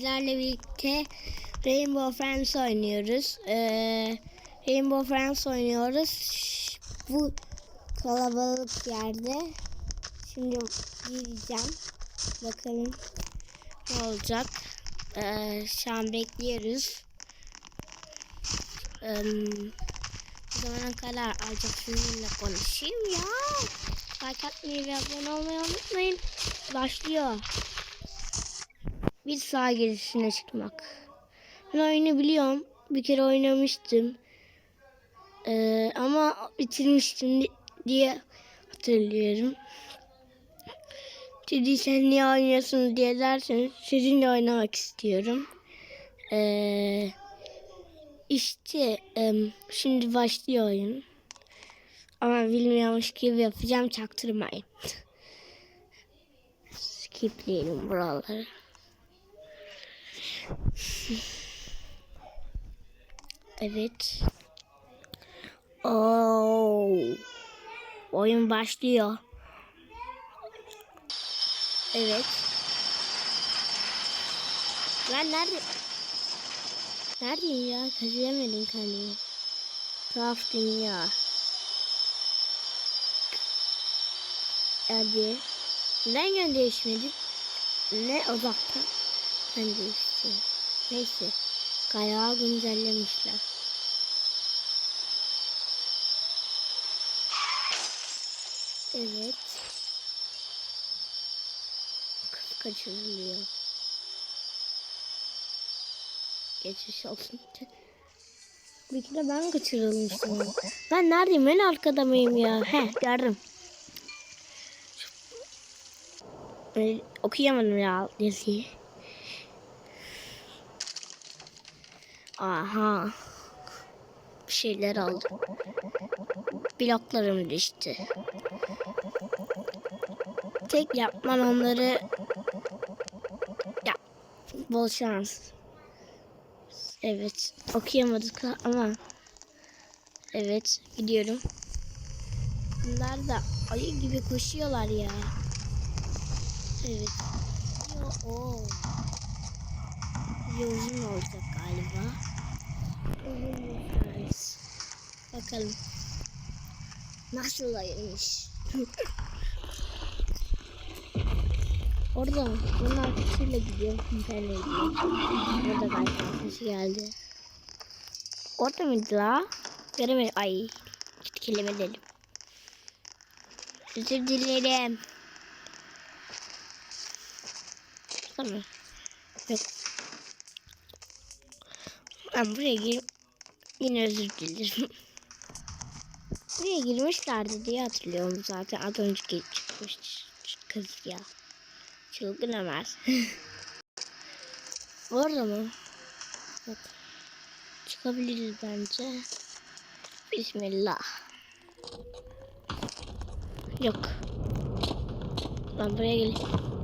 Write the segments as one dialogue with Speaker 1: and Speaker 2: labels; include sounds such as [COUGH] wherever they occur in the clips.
Speaker 1: sizlerle birlikte Rainbow Friends oynuyoruz. Ee, Rainbow Friends oynuyoruz. Ş- Bu kalabalık yerde. Şimdi gireceğim. Bakalım ne olacak. Ee, şu an bekliyoruz. Ee, bu zamana kadar azıcık sizinle konuşayım ya. Like atmayı ve abone olmayı unutmayın. Başlıyor. Bir sağ girişine çıkmak. Ben oyunu biliyorum. Bir kere oynamıştım. Ee, ama bitirmiştim di- diye hatırlıyorum. Dedi sen niye oynuyorsun diye derseniz sizinle oynamak istiyorum. Ee, işte şimdi başlıyor oyun. Ama bilmiyormuş gibi yapacağım çaktırmayın. Skipleyelim buraları. Evet. Oo. Oyun başlıyor. Evet. Ben nerede? Neredeyim ya? Kazıyamadım kendimi. Tuhaf dünya. Hadi. Neden yön değişmedi? Ne uzaktan? Ben değişti. Neyse. Kayağı güncellemişler. Evet. Kız kaçırılıyor. Geçiş olsun. Bir kere ben kaçırılmıştım. Ben neredeyim? En arkada mıyım ya? He gördüm. Okuyamadım ya yazıyı. Aha. Bir şeyler oldu. Bloklarım düştü. Tek yapman onları ya bol şans. Evet okuyamadık ama evet gidiyorum. Bunlar da ayı gibi koşuyorlar ya. Evet. Yo, o. Uzun olacak galiba. Bakalım. Nasıl ayırmış? Orada bunlar kuşuyla gidiyor. Kumperle gidiyor. Orada galiba sesi geldi. Orada mıydı la? Göremedim. Ay. Kelime dedim. Özür dilerim. Tamam. Yok. Ben buraya gir yine özür dilerim. [LAUGHS] buraya girmişlerdi diye hatırlıyorum zaten. Az önce çıkmış kız ya. Çılgın Ömer. [LAUGHS] Orada mı? Yok. Çıkabiliriz bence. Bismillah. Yok. Ben buraya geleyim.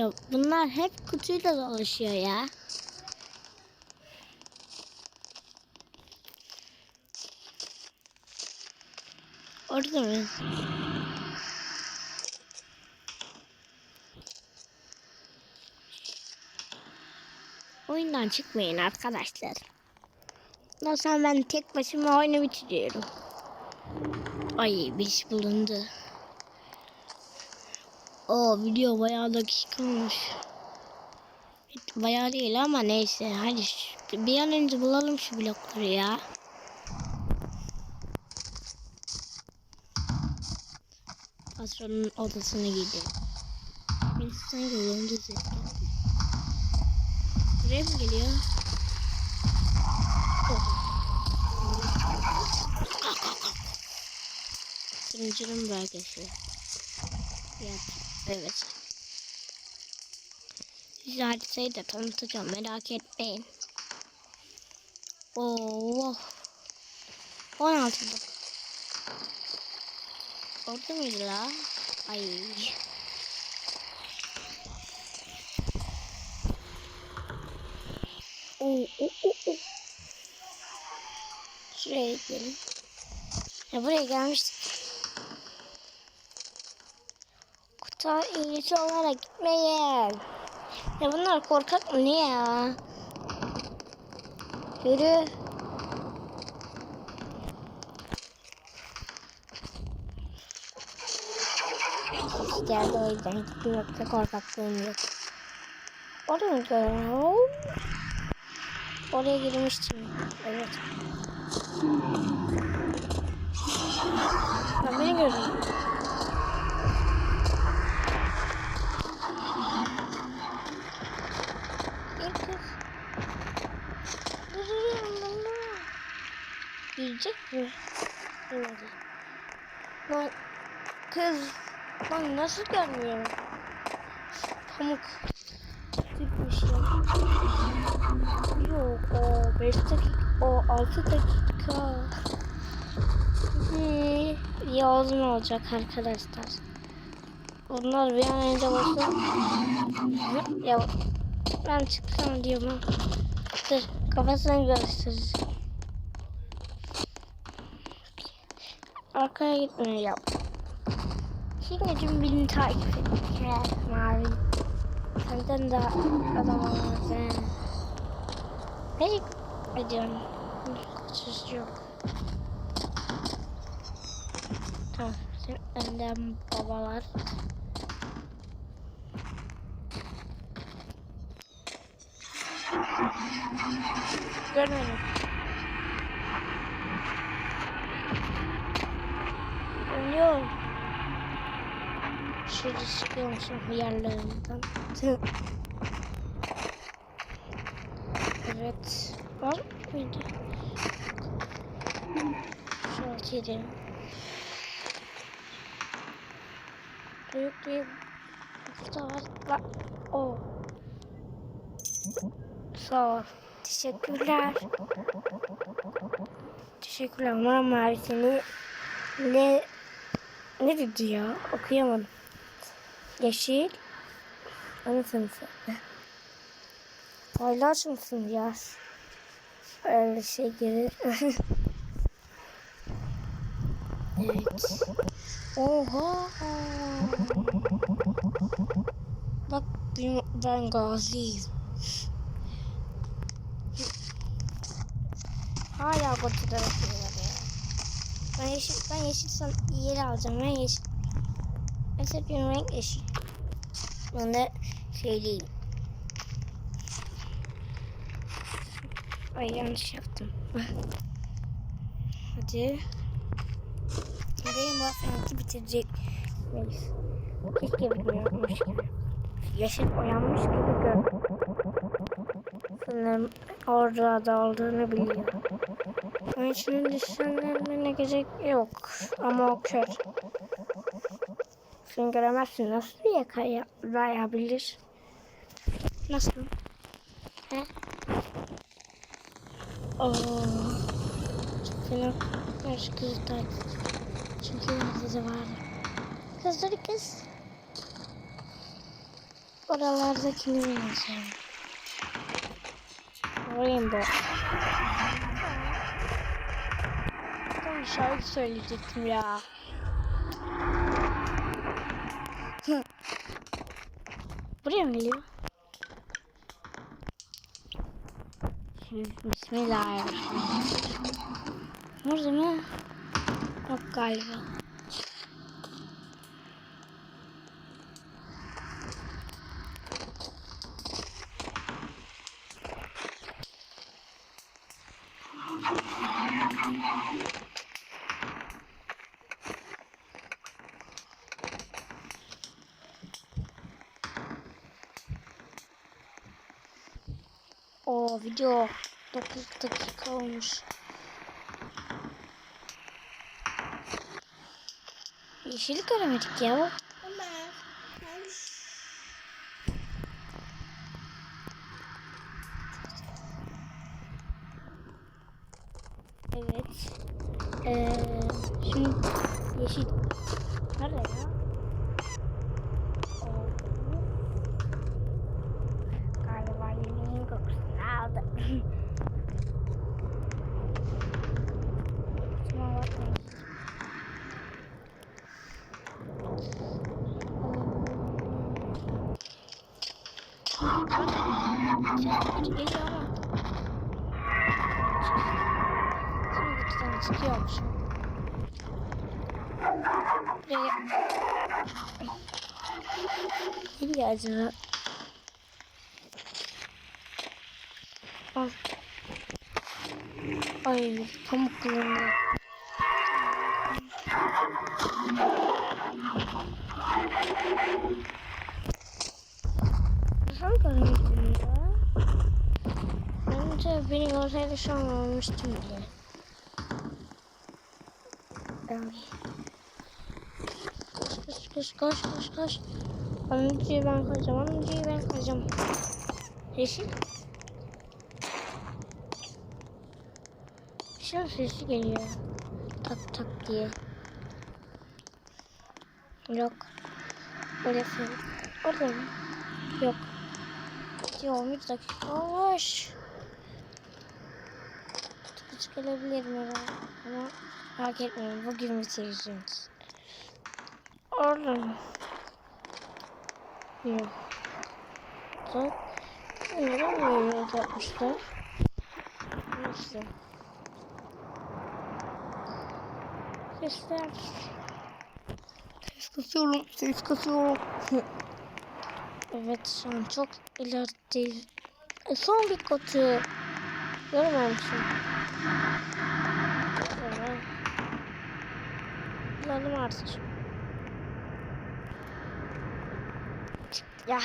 Speaker 1: Ya bunlar hep kutuyla dolaşıyor ya. Orada mı? Oyundan çıkmayın arkadaşlar. Ondan sonra ben tek başıma oyunu bitiriyorum. Ay bir iş bulundu. O video bayağı dakika olmuş. Bayağı değil ama neyse. Hadi bir an önce bulalım şu blokları ya. Patronun odasına. Birisi sanki yolunda ses geldi. Buraya mı geliyor? Sürücünün bölgesi. Evet. Size haritayı da tanıtacağım merak etmeyin. Oo. 16'da. Orada mıydı la? Ay. Oo, oo, oo. Şuraya gidelim. Ya buraya gelmiştik. Ta iyisi olarak gitmeyin. Ya bunlar korkak mı ne ya? Yürü. Geldi o yüzden gittim yoksa korkaklığım yok. Oraya mı gidiyorum? Oraya girmiştim. Evet. Ben beni gördüm. Bir kız. Duruyorum bana. Yiyecek mi? Yemedi. Lan kız. Lan nasıl görmüyorum? Pamuk. Gitmiş ya. Yok o 5 dakika. O 6 dakika. Yağız mı olacak arkadaşlar? Bunlar bir an önce basın. Ya ben çıksam diyorum. Dur kafasını gösterir. Arkaya gitmeyeceğim. Şimdi beni takip et. Gel mavi. Senden daha adam olmaz. Nereye gidiyorum? Kaçış yok. Tamam. Sen önden babalar. Görmedim. Musun yerlerinden? evet. Var mıydı? Şu alt yedim. Büyük bir burada var. O. Sağ ol. Teşekkürler. Teşekkürler. Umarım mavi seni ne ne dedi ya? Okuyamadım. Yeşil. Ana sınıfı. Paylaş mısın ya? Öyle şey gelir. [LAUGHS] evet. Oha. Bak ben, gaziyim. Hala ya. Ben yeşil, ben yeşil san yeri alacağım. Ben yeşil. Ben seçtiğim renk yeşil. Ben de söyleyeyim. Ay yanlış yaptım. [LAUGHS] Hadi. Benim bahsettiğimi bitirecek miyiz? Keşke bilmiyormuş gibi. Yeşil uyanmış gibi gör. Sanırım orada da olduğunu biliyor. Onun için düşünmene gerek yok. Ama o kör. Sen göremezsin. Nasıl yakalayabilir? Nasıl? He? Oo. Fena. Karşı kızı takip. Çünkü size var. Kızları kız. Oralardakini yazıyorum. Rainbow. Ben şarkı söyleyecektim ya. Şimdi Bismillahirrahmanirrahim. Burada mı? Yok galiba. Video 9 dakika olmuş. Yeşili göremedik ya. Evet. Ee, şimdi yeşil. Nerede ya? Oo. Galiba yemeğin kokusunu aldı. Kusura bakmayın. Çocuk var. Sesler geliyor ama. Şimdi kutudan çıkıyormuş. Buraya acaba? Al. Ay pamuk. Nasıl görmüştüm ya? Görseydi şu an olmuştum bile. Ay. Koş koş koş koş koş. Onuncuyu ben koyacağım. Onuncuyu ben koyacağım. Yeşil. Yeşil sesi geliyor. Tak tak diye. Yok. Orası. Orada mı? Yok. Yok bir dakika olmuş. Tıkıç gelebilirim herhalde. Ama fark etmiyorum. Bugün bitireceğiz. Orada mı? Yok. Neden böyle yapmışlar? Neyse. Sesler. Ses kasıyorum. Ses kasıyorum. evet şu an çok ilerideyiz. E, son bir kotu. Görmemişim. Bulalım artık. Ya.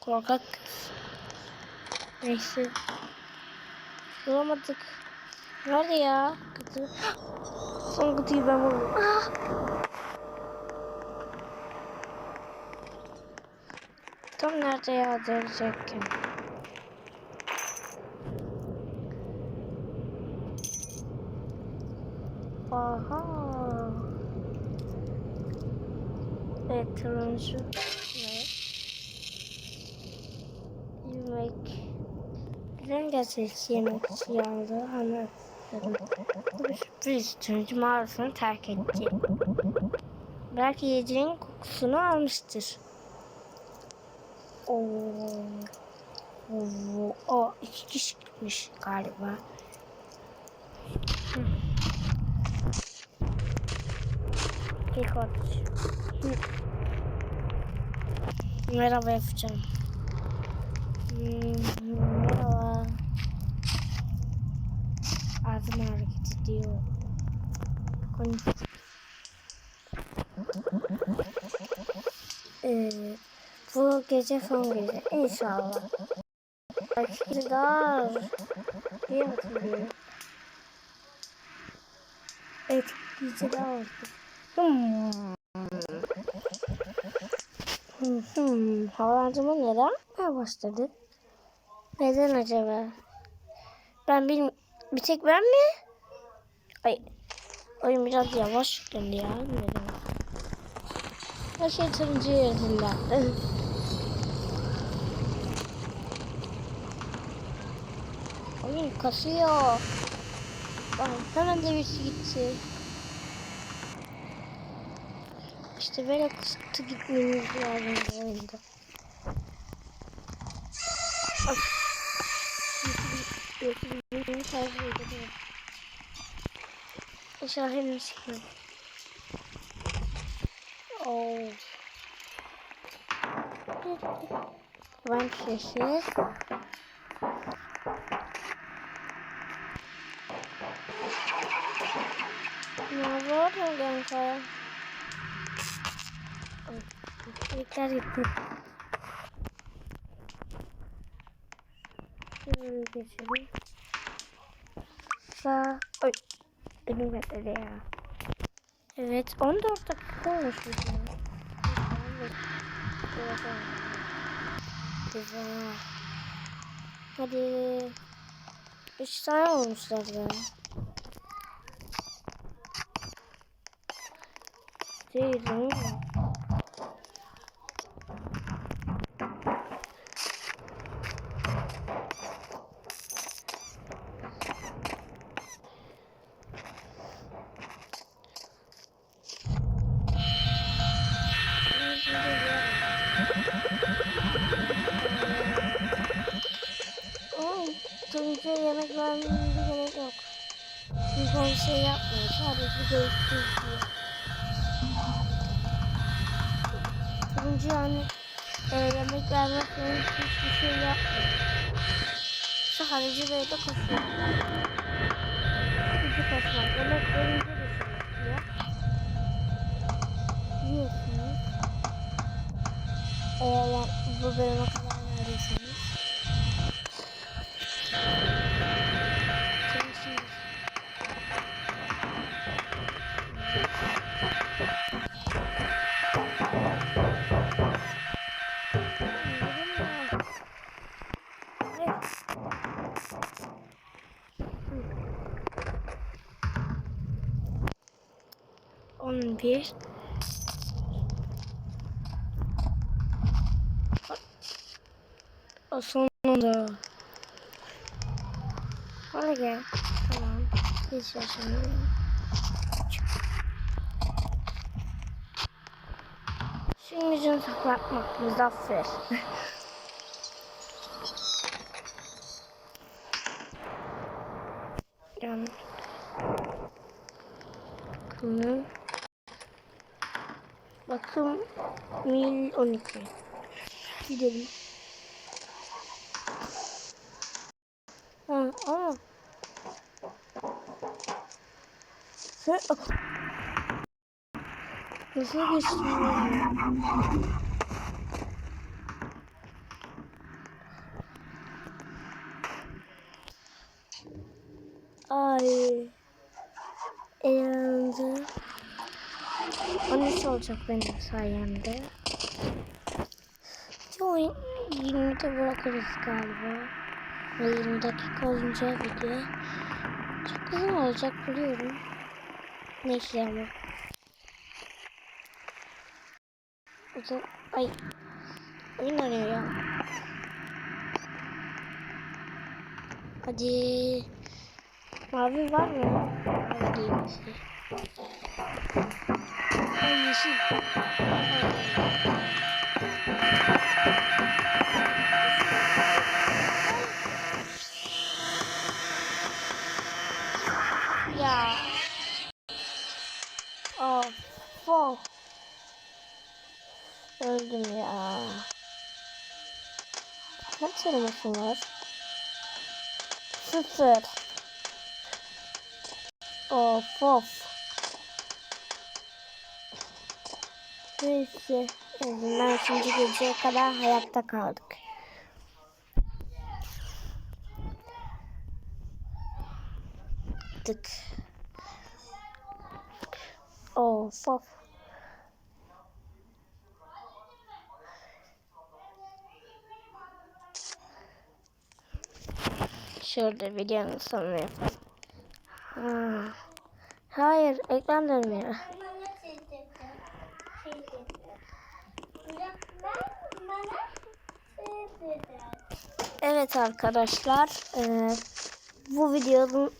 Speaker 1: Korkak. Neyse. Bulamadık. Nerede ya? Kutu. [GASPS] Son kutuyu ben buldum. Tam nerede ya dönecekken. Aha. Evet. Yemek. Neden gerçekçi yemek bu bir sürpriz turuncu mağarasını terk etti. Belki yiyeceğin kokusunu almıştır. Oo. Oo. O iki kişi gitmiş galiba. Hı. Atış. Hı. Merhaba yapacağım. Hmm, merhaba. Ağzım hareket ediyor. Konuş. Ee, bu gece son gece. İnşallah. Belki daha diye hatırlıyorum. Evet, gece daha oldu. Hmm. Hmm. Havalandırma neden başladı? Neden acaba? Ben bir, bir tek ben mi? Ay, oyun biraz yavaş yüklendi ya. Neden? Her şey turuncu yüzünden. [LAUGHS] oyun kasıyor. Bak, hemen de birisi gitti. İşte böyle kısıtlı gitmemiz lazım bu oyunda. İnşallah henüz çıkmaz. Oo. Ben sesi. Ne var mı kanka? Yeter gitti. Şöyle geçelim. Sağ. Ay. Önüm bekledi ya. Evet 14 dakika olmuş bizim. Güzel. Hadi. 3 tane ya. Değil değil mi? Koşuyor. Hızlı koşmak. Yemek verince de şey yapıyor. Yiyorsunuz. Eğer kadar verdiyseniz. 11 O sonunda. Oraya gel. Tamam. Geç yaşamıyorum. Şimdi gücünü saklatmak muzaffer [LAUGHS] 2012 Gidelim. Ha, aa. Sen Nasıl geçtin? Ay. Eğlendi. Annesi olacak benim sayemde. Yo, 20'de bırakırız galiba. Ve 20 dakika olunca video. Çok uzun olacak biliyorum. Neyse ama. Uzun... Ay. Oyun ya. Hadi. Mavi var mı? Mavi değil. Ay yeşil. Öldüm ya. Kaç elmasın var? Sıfır. Of of. Neyse. En azından şimdi geceye kadar hayatta kaldık. Tık. Of of. Şurada videonun sonunu yapalım. Ha. Hayır, ekran dönmüyor. Evet arkadaşlar, eee, bu videonun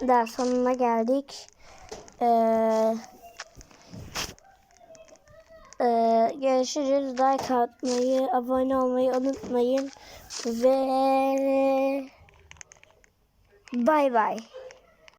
Speaker 1: da sonuna geldik. Eee, eee, görüşürüz. Like atmayı, abone olmayı unutmayın ve bay bay.